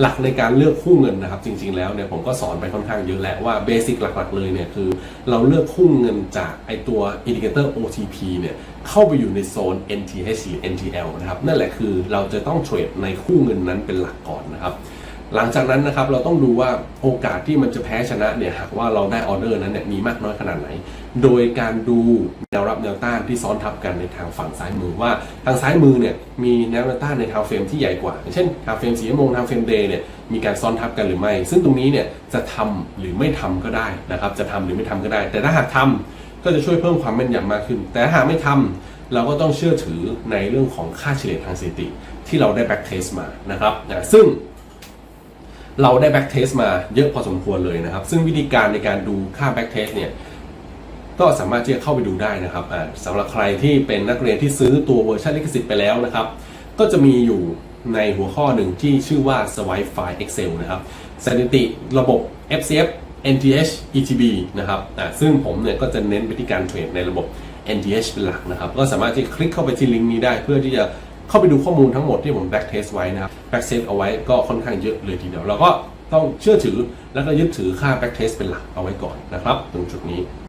หลักในการเลือกคู่เงินนะครับ จริง ๆ แล้วเนี่ยผมก็สอนไปค่อนข้างเยอะแล้วว่าเบสิกหลักๆเลยเนี่ยคือเราเลือกคู่เงินจากไอตัวอินดิเคเตอร์ OTP เนี่ยเข้าไปอยู่ในโซน NTH หรือ NTL นะครับ นั่นแหละคือเราจะต้องเทรดในคู่เงินนั้นเป็นหลักก่อนนะครับ หลังจากนั้นนะครับเราต้องดูว่าโอกาสที่มันจะแพ้ชนะเนี่ยหากว่าเราได้ออเดอร์นั้นเนี่ยมีมากน้อยขนาดไหน โดยการดูแนวรับแนวต้านที่ซ้อนทับกันในทางฝั่งซ้ายมือว่าทางซ้ายมือเนี่ยมีแนวต้านในทางเฟรมที่ใหญ่กว่า เช่นทางเฟรมสีโมงทางเฟรมเดย์เนี่ยมีการซ้อนทับกันหรือไม่ ซึ่งตรงนี้เนี่ยจะทำหรือไม่ทำก็ได้นะครับจะทำหรือไม่ทำก็ได้ แต่ถ้าหากทำก็จะช่วยเพิ่มความแม่นยำมากขึ้น แต่ถ้าหากไม่ทำเราก็ต้องเชื่อถือในเรื่องของค่าเฉลี่ยทางสถิติ ที่เราได้แบ็กเทสมานะครับซึ่ง เราได้แบ็กเทสมาเยอะพอสมควรเลยนะครับ ซึ่งวิธีการในการดูค่าแบ็กเทสเนี่ยก็สามารถที่จะเข้าไปดูได้นะครับสำหรับใครที่เป็นนักเรียนที่ซื้อตัวเวอร์ชันลิขสิทธิ์ไปแล้วนะครับ ก็จะมีอยู่ในหัวข้อหนึ่งที่ชื่อว่า Swipe File Excel นะครับสถิติระบบ FCF NTH ETB นะครับซึ่งผมเนี่ยก็จะเน้นไปที่การเทรดในระบบ NTH เป็นหลักนะครับ ก็สามารถที่คลิกเข้าไปที่ลิงก์นี้ได้เพื่อที่จะ เข้าไปดูข้อมูลทั้งหมดที่ผมแบ็กเทสไว้นะครับแบ็กเซตเอาไว้ก็ค่อนข้างเยอะเลยทีเดียวเราก็ต้องเชื่อถือแล้วก็ยึดถือค่าแบ็กเทสเป็นหลักเอาไว้ก่อนนะครับตรงจุดนี้